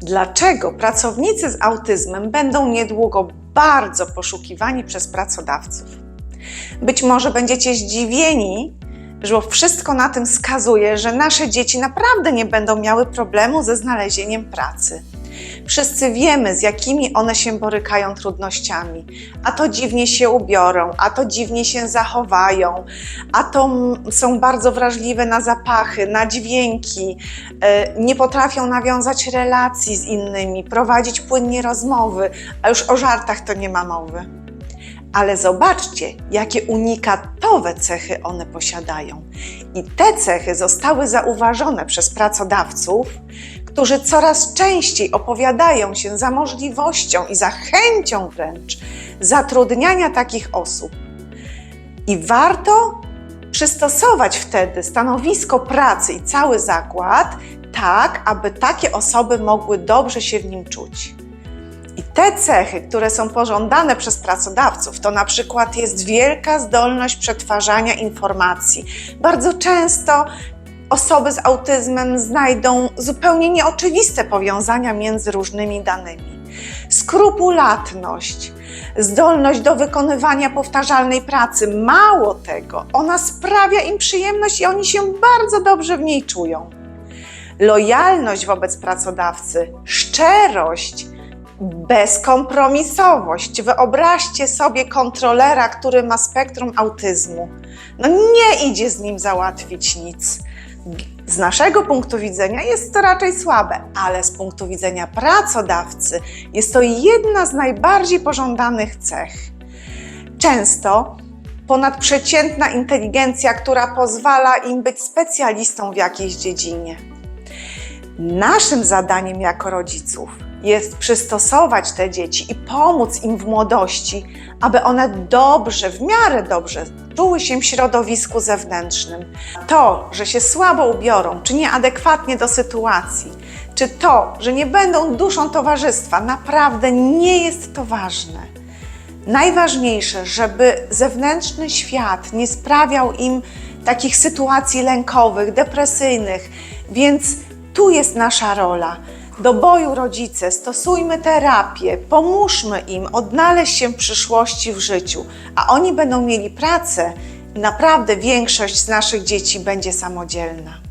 dlaczego pracownicy z autyzmem będą niedługo bardzo poszukiwani przez pracodawców. Być może będziecie zdziwieni, że wszystko na tym wskazuje, że nasze dzieci naprawdę nie będą miały problemu ze znalezieniem pracy. Wszyscy wiemy, z jakimi one się borykają trudnościami. A to dziwnie się ubiorą, a to dziwnie się zachowają, a to są bardzo wrażliwe na zapachy, na dźwięki, e, nie potrafią nawiązać relacji z innymi, prowadzić płynnie rozmowy, a już o żartach to nie ma mowy. Ale zobaczcie, jakie unikatowe cechy one posiadają. I te cechy zostały zauważone przez pracodawców, którzy coraz częściej opowiadają się za możliwością i za chęcią wręcz zatrudniania takich osób. I warto przystosować wtedy stanowisko pracy i cały zakład tak, aby takie osoby mogły dobrze się w nim czuć. I te cechy, które są pożądane przez pracodawców, to na przykład jest wielka zdolność przetwarzania informacji. Bardzo często osoby z autyzmem znajdą zupełnie nieoczywiste powiązania między różnymi danymi. Skrupulatność, zdolność do wykonywania powtarzalnej pracy, mało tego, ona sprawia im przyjemność i oni się bardzo dobrze w niej czują. Lojalność wobec pracodawcy, szczerość, bezkompromisowość. Wyobraźcie sobie kontrolera, który ma spektrum autyzmu. No nie idzie z nim załatwić nic. Z naszego punktu widzenia jest to raczej słabe, ale z punktu widzenia pracodawcy jest to jedna z najbardziej pożądanych cech. Często ponadprzeciętna inteligencja, która pozwala im być specjalistą w jakiejś dziedzinie. Naszym zadaniem jako rodziców jest przystosować te dzieci i pomóc im w młodości, aby one dobrze, w miarę dobrze czuły się w środowisku zewnętrznym. To, że się słabo ubiorą, czy nieadekwatnie do sytuacji, czy to, że nie będą duszą towarzystwa, naprawdę nie jest to ważne. Najważniejsze, żeby zewnętrzny świat nie sprawiał im takich sytuacji lękowych, depresyjnych, więc tu jest nasza rola. Do boju rodzice, stosujmy terapię, pomóżmy im odnaleźć się w przyszłości w życiu, a oni będą mieli pracę naprawdę większość z naszych dzieci będzie samodzielna.